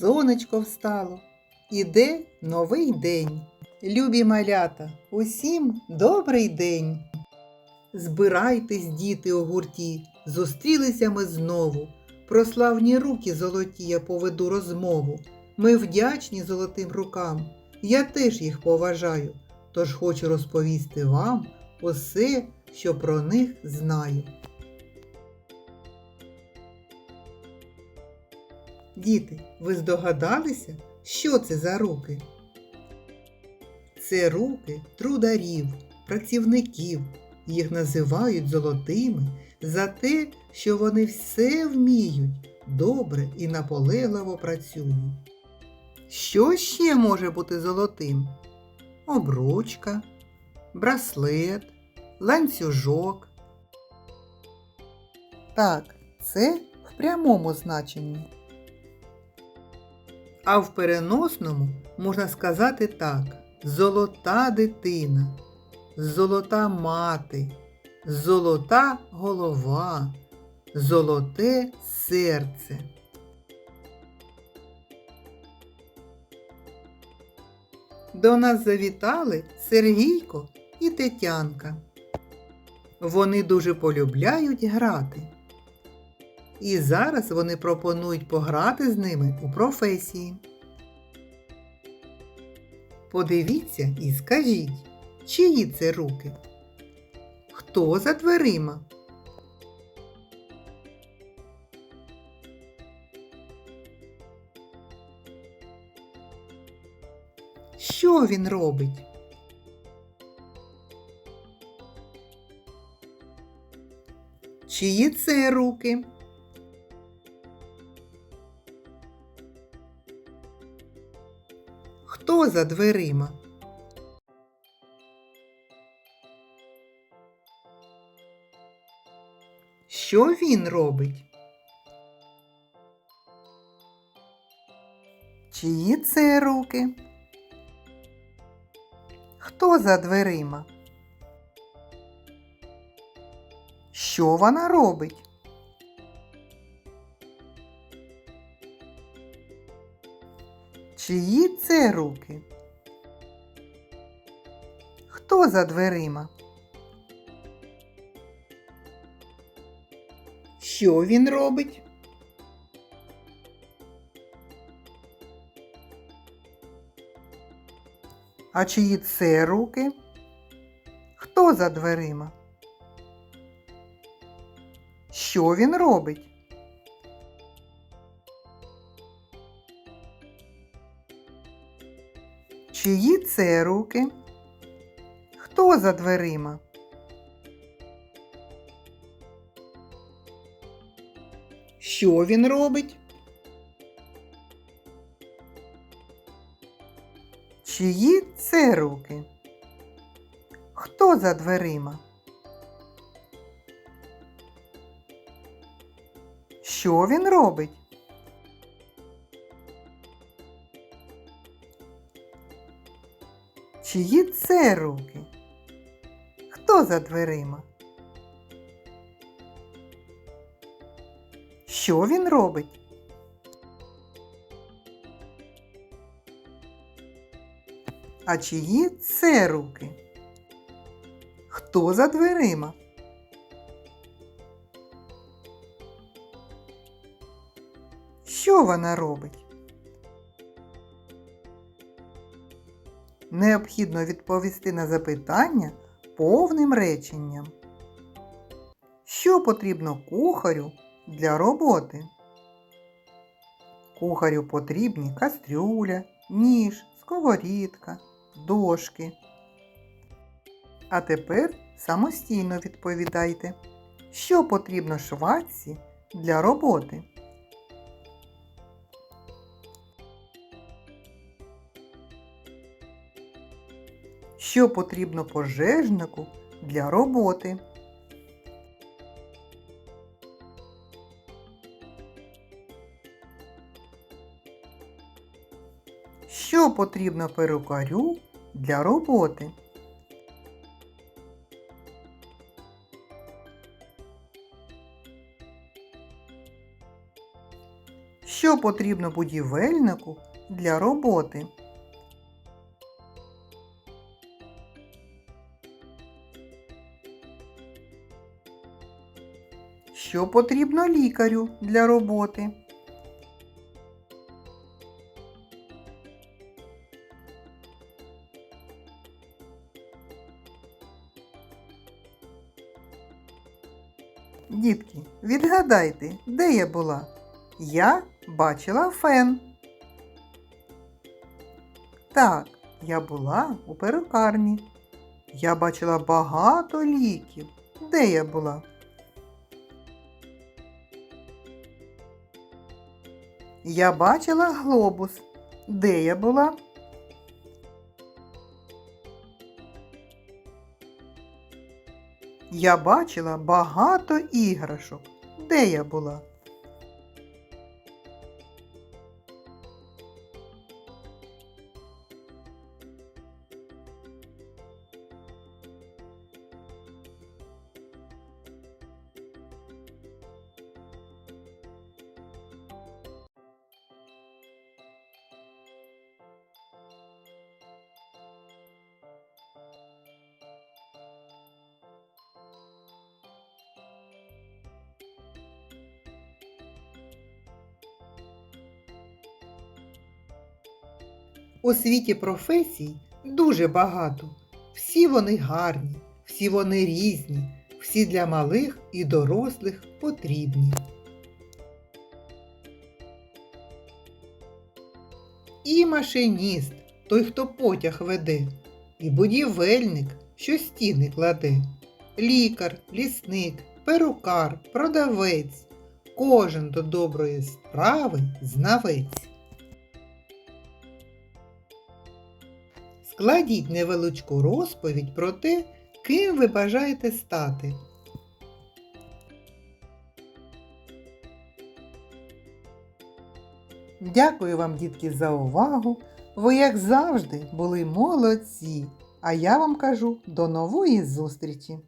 сонечко встало, іде новий день. Любі малята, усім добрий день. Збирайтесь, діти, у гурті, зустрілися ми знову. Про славні руки золоті я поведу розмову. Ми вдячні золотим рукам, я теж їх поважаю, тож хочу розповісти вам усе, що про них знаю. Діти, ви здогадалися, що це за руки? Це руки трударів, працівників. Їх називають золотими за те, що вони все вміють, добре і наполегливо працюють. Що ще може бути золотим? Обручка, браслет, ланцюжок. Так, це в прямому значенні. А в переносному можна сказати так: золота дитина, золота мати, золота голова, золоте серце. До нас завітали Сергійко і Тетянка. Вони дуже полюбляють грати. І зараз вони пропонують пограти з ними у професії. Подивіться і скажіть, чиї це руки? Хто за дверима? Що він робить? Чиї це руки? Хто за дверима? Що він робить? Чиї це руки? Хто за дверима? Що вона робить? Чиї це руки? Хто за дверима? Що він робить? А чиї це руки? Хто за дверима? Що він робить? Чиї це руки? Хто за дверима? Що він робить? Чиї це руки? Хто за дверима? Що він робить? Чиї це руки? Хто за дверима? Що він робить? А чиї це руки? Хто за дверима? Що вона робить? Необхідно відповісти на запитання повним реченням. Що потрібно кухарю для роботи? Кухарю потрібні кастрюля, ніж, сковорідка, дошки. А тепер самостійно відповідайте, що потрібно швачці для роботи? Що потрібно пожежнику для роботи? Що потрібно перукарю для роботи? Що потрібно будівельнику для роботи? Що потрібно лікарю для роботи? Дітки, відгадайте, де я була? Я бачила фен. Так, я була у перукарні. Я бачила багато ліків. Де я була? Я бачила глобус. Де я була? Я бачила багато іграшок. Де я була? У світі професій дуже багато. Всі вони гарні, всі вони різні, всі для малих і дорослих потрібні. І машиніст, той, хто потяг веде, і будівельник, що стіни кладе, лікар, лісник, перукар, продавець, кожен до доброї справи знавець. Складіть невеличку розповідь про те, ким ви бажаєте стати. Дякую вам, дітки, за увагу. Ви, як завжди, були молодці. А я вам кажу до нової зустрічі!